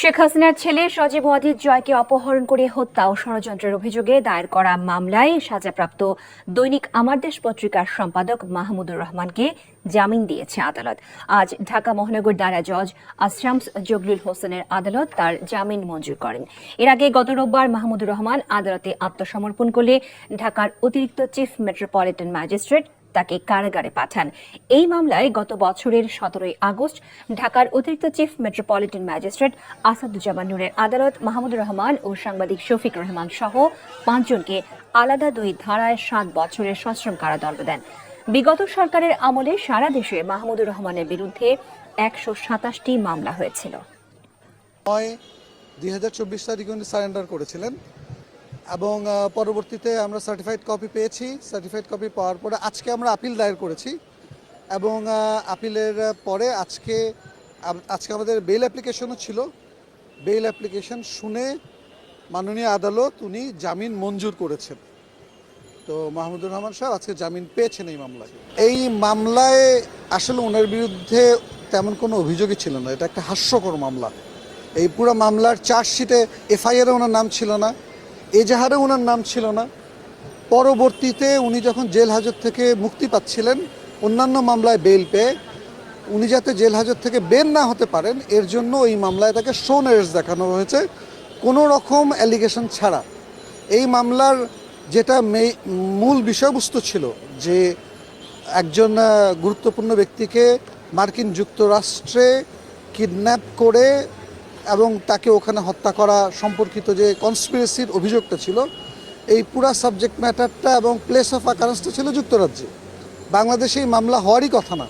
শেখ হাসিনার ছেলে সজীব ওয়াজিদ জয়কে অপহরণ করে হত্যা ও ষড়যন্ত্রের অভিযোগে দায়ের করা মামলায় সাজাপ্রাপ্ত দৈনিক আমার দেশ পত্রিকার সম্পাদক মাহমুদুর রহমানকে জামিন দিয়েছে আদালত। আজ ঢাকা মহানগর দারা জজ আশরামস জগলুল হোসেনের আদালত তার জামিন মঞ্জুর করেন। এর আগে গত রোববার মাহমুদুর রহমান আদালতে আত্মসমর্পণ করলে ঢাকার অতিরিক্ত চিফ মেট্রোপলিটন ম্যাজিস্ট্রেট তাকে কারাগারে পাঠান। এই মামলায় গত বছরের সতেরোই আগস্ট ঢাকার অতিরিক্ত চিফ মেট্রোপলিটন ম্যাজিস্ট্রেট আসাদুজ্জামান নুরের আদালত মাহমুদুর রহমান ও সাংবাদিক শফিক রহমান সহ পাঁচজনকে আলাদা দুই ধারায় সাত বছরের সশ্রম কারাদণ্ড দেন। বিগত সরকারের আমলে সারা দেশে মাহমুদুর রহমানের বিরুদ্ধে একশো সাতাশটি মামলা হয়েছিল। দুই হাজার চব্বিশ তারিখে উনি সারেন্ডার করেছিলেন। এবং পরবর্তীতে আমরা সার্টিফাইড কপি পেয়েছি। সার্টিফাইড কপি পাওয়ার পরে আজকে আমরা আপিল দায়ের করেছি। এবং আপিলের পরে আজকে আজকে আমাদের বেল অ্যাপ্লিকেশনও ছিল। বেল অ্যাপ্লিকেশন শুনে মাননীয় আদালত উনি জামিন মঞ্জুর করেছেন। তো মাহমুদুর রহমান সাহেব, আজকে জামিন পেয়েছেন এই মামলায়। এই মামলায় আসলে ওনার বিরুদ্ধে তেমন কোনো অভিযোগই ছিল না। এটা একটা হাস্যকর মামলা। এই পুরো মামলার চার্জশিটে এফআইআরে ওনার নাম ছিল না। এজাহারে ওনার নাম ছিল না। পরবর্তীতে উনি যখন জেল হাজত থেকে মুক্তি পাচ্ছিলেন, অন্যান্য মামলায় বেল পেয়ে, উনি যাতে জেল হাজত থেকে বের না হতে পারেন, এর জন্য এই মামলায় তাকে শোন দেখানো হয়েছে। কোনো রকম অ্যালিগেশন ছাড়া। এই মামলার যেটা মূল বিষয়বস্তু ছিল যে একজন গুরুত্বপূর্ণ ব্যক্তিকে মার্কিন যুক্তরাষ্ট্রে কিডন্যাপ করে এবং তাকে ওখানে হত্যা করা সম্পর্কিত যে কনস্পিরেসির অভিযোগটা ছিল, এই পুরা সাবজেক্ট ম্যাটারটা এবং প্লেস অফ আকারেন্সটা ছিল যুক্তরাজ্যে। বাংলাদেশে এই মামলা হওয়ারই কথা না।